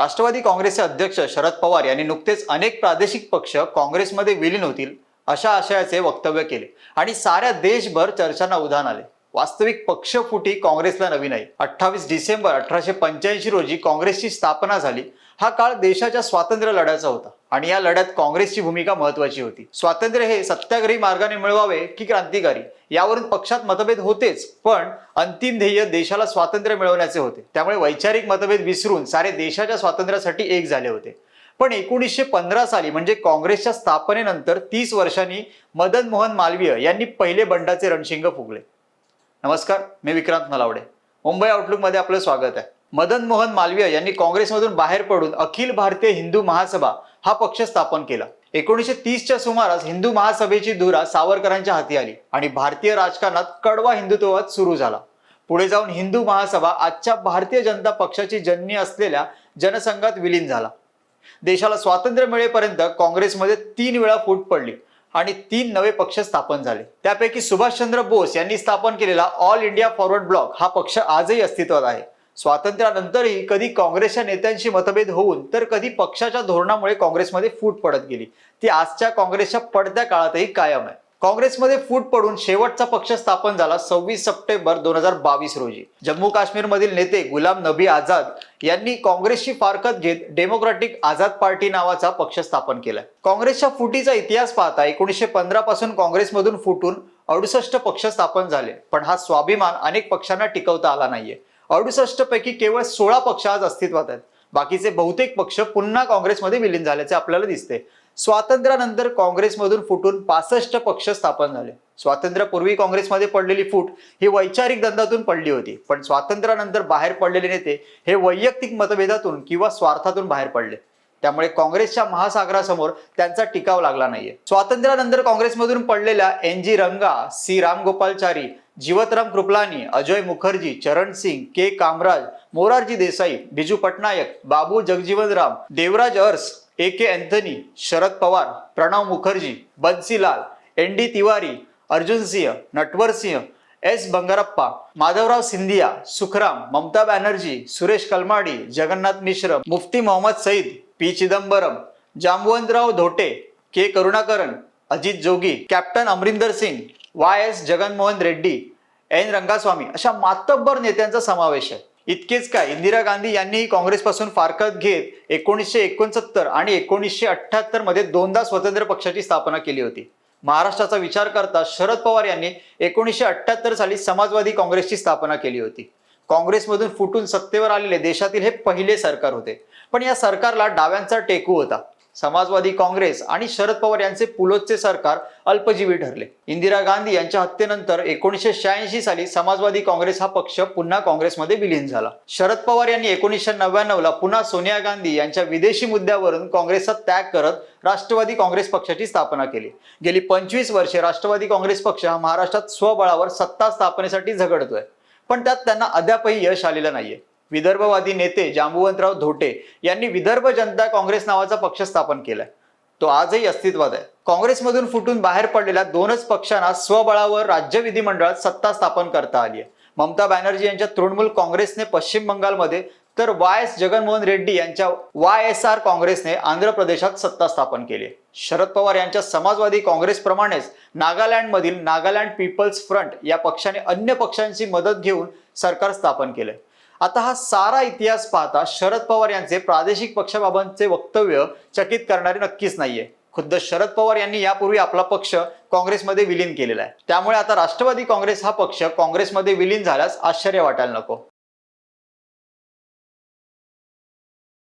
राष्ट्रवादी काँग्रेसचे अध्यक्ष शरद पवार यांनी नुकतेच अनेक प्रादेशिक पक्ष काँग्रेसमध्ये विलीन होतील अशा आशयाचे वक्तव्य केले. आणि साऱ्या देशभर चर्चांना उधाण आले. वास्तविक पक्षफुटी काँग्रेसला नवी नाही अठ्ठावीस डिसेंबर अठराशे पंच्याऐंशी रोजी काँग्रेसची स्थापना झाली. हा काळ देशाच्या स्वातंत्र्य लढ्याचा होता आणि या लढ्यात काँग्रेसची भूमिका महत्वाची होती. स्वातंत्र्य हे सत्याग्रही मार्गाने मिळवावे की क्रांतिकारी यावरून पक्षात मतभेद होतेच पण अंतिम ध्येय देशाला स्वातंत्र्य मिळवण्याचे होते. त्यामुळे वैचारिक मतभेद विसरून सारे देशाच्या स्वातंत्र्यासाठी एक झाले होते. पण एकोणीसशे पंधरा साली म्हणजे काँग्रेसच्या स्थापनेनंतर तीस वर्षांनी मदन मोहन मालवीय यांनी पहिले बंडाचे रणशिंग फुगले. नमस्कार मी विक्रांत नलावडे मुंबई आउटलुकमध्ये आपलं स्वागत आहे. मदन मोहन मालवीय यांनी काँग्रेसमधून बाहेर पडून अखिल भारतीय हिंदू महासभा हा पक्ष स्थापन केला. एकोणीसशे तीसच्या सुमारास हिंदू महासभेची धुरा सावरकरांच्या हाती आली आणि भारतीय राजकारणात कडवा हिंदुत्ववाद सुरू झाला. पुढे जाऊन हिंदू महासभा आजच्या भारतीय जनता पक्षाची जननी असलेल्या जनसंघात विलीन झाला. देशाला स्वातंत्र्य मिळेपर्यंत काँग्रेसमध्ये तीन वेळा फूट पडली आणि तीन नवे पक्ष स्थापन झाले. त्यापैकी सुभाषचंद्र बोस यांनी स्थापन केलेला ऑल इंडिया फॉरवर्ड ब्लॉक हा पक्ष आजही अस्तित्वात आहे. स्वातंत्र्यानंतरही कधी काँग्रेसच्या नेत्यांशी मतभेद होऊन तर कधी पक्षाच्या धोरणामुळे काँग्रेसमध्ये फूट पडत गेली. ती आजच्या काँग्रेसच्या पडत्या काळातही कायम आहे. काँग्रेसमध्ये फूट पडून शेवटचा पक्ष स्थापन झाला सव्वीस सप्टेंबर दोन हजार बावीस रोजी. जम्मू काश्मीरमधील नेते गुलाम नबी आझाद यांनी काँग्रेसची फारकत घेत डेमोक्रॅटिक आझाद पार्टी नावाचा पक्ष स्थापन केलाय काँग्रेसच्या फुटीचा इतिहास पाहता एकोणीसशे पंधरा पासून काँग्रेसमधून फुटून अडुसष्ट पक्ष स्थापन झाले. पण हा स्वाभिमान अनेक पक्षांना टिकवता आला नाहीये. अडुसष्ट पैकी केवळ सोळा पक्ष आज अस्तित्वात आहेत. बाकीचे बहुतेक पक्ष पुन्हा काँग्रेसमध्ये विलीन झाल्याचे आपल्याला दिसते. स्वातंत्र्यानंतर काँग्रेसमधून फुटून पासष्ट पक्ष स्थापन झाले. स्वातंत्र्यापूर्वी काँग्रेसमध्ये पडलेली फूट ही वैचारिक दंदातून पडली होती. पण स्वातंत्र्यानंतर बाहेर पडलेले नेते हे वैयक्तिक मतभेदातून किंवा स्वार्थातून बाहेर पडले. त्यामुळे काँग्रेसच्या महासागरासमोर त्यांचा टिकाव लागला नाहीये. स्वातंत्र्यानंतर काँग्रेसमधून पडलेल्या N G Ranga C Ramgopalchari Jivatram Kripalani Ajoy Mukherjee Charan Singh K Kamaraj Morarji Desai Biju Patnaik Babu Jagjivan Ram Devraj Urs A K Antony Sharad Pawar Pranab Mukherjee Bansilal N D Tiwari Arjun Singh Natwar Singh S Bangarappa Madhavrao Scindia Sukhram Mamata Banerjee Suresh Kalmadi Jagannath Mishra Mufti Mohammad Sayeed P Chidambaram Jambuwantrao Dhote K Karunakaran Ajit Jogi captain Amarinder Singh Y S Jaganmohan Reddy N Rangaswamy अशा मातब्बर नेत्यांचा समावेश आहे. इतकेच काय इंदिरा गांधी यांनीही काँग्रेसपासून फारकत घेत एकोणीसशे एकोणसत्तर आणि एकोणीसशे अठ्ठ्याहत्तरमध्ये दोनदा स्वतंत्र पक्षाची स्थापना केली होती. महाराष्ट्राचा विचार करता शरद पवार यांनी एकोणीसशे अठ्ठ्याहत्तर साली समाजवादी काँग्रेसची स्थापना केली होती. काँग्रेसमधून फुटून सत्तेवर आलेले देशातील हे पहिले सरकार होते. पण या सरकारला डाव्यांचा टेकू होता. समाजवादी काँग्रेस आणि शरद पवार यांचे पुलोदचे सरकार अल्पजीवी ठरले. इंदिरा गांधी यांच्या हत्येनंतर एकोणीसशे शहाऐंशी साली समाजवादी काँग्रेस हा पक्ष पुन्हा काँग्रेसमध्ये विलीन झाला. शरद पवार यांनी एकोणीसशे नव्याण्णव ला पुन्हा सोनिया गांधी यांच्या विदेशी मुद्द्यावरून काँग्रेसचा त्याग करत राष्ट्रवादी काँग्रेस पक्षाची स्थापना केली. गेली पंचवीस वर्षे राष्ट्रवादी काँग्रेस पक्ष हा महाराष्ट्रात स्वबळावर सत्ता स्थापनेसाठी झगडतोय. पण त्यात त्यांना अद्यापही यश आलेलं नाहीये. विदर्भवादी नेते जांबुवंतराव धोटे यांनी विदर्भ जनता काँग्रेस नावाचा पक्ष स्थापन केलाय. तो आजही अस्तित्वात आहे. काँग्रेसमधून फुटून बाहेर पडलेल्या दोनच पक्षांना स्वबळावर राज्य विधिमंडळात सत्ता स्थापन करता आली आहे. ममता बॅनर्जी यांच्या तृणमूल काँग्रेसने पश्चिम बंगालमध्ये तर वाय एस जगनमोहन रेड्डी यांच्या वाय एस आर काँग्रेसने आंध्र प्रदेशात सत्ता स्थापन केली शरद पवार यांच्या समाजवादी काँग्रेसप्रमाणेच नागालँडमधील नागालँड पीपल्स फ्रंट या पक्षाने अन्य पक्षांची मदत घेऊन सरकार स्थापन केलंय. आता हा सारा इतिहास पाहता शरद पवार यांचे प्रादेशिक पक्षाबाबतचे वक्तव्य चकित करणारे नक्कीच नाहीये. खुद्द शरद पवार यांनी यापूर्वी आपला पक्ष काँग्रेसमध्ये विलीन केलेला आहे. त्यामुळे आता राष्ट्रवादी काँग्रेस हा पक्ष काँग्रेसमध्ये विलीन झाल्यास आश्चर्य वाटायला नको.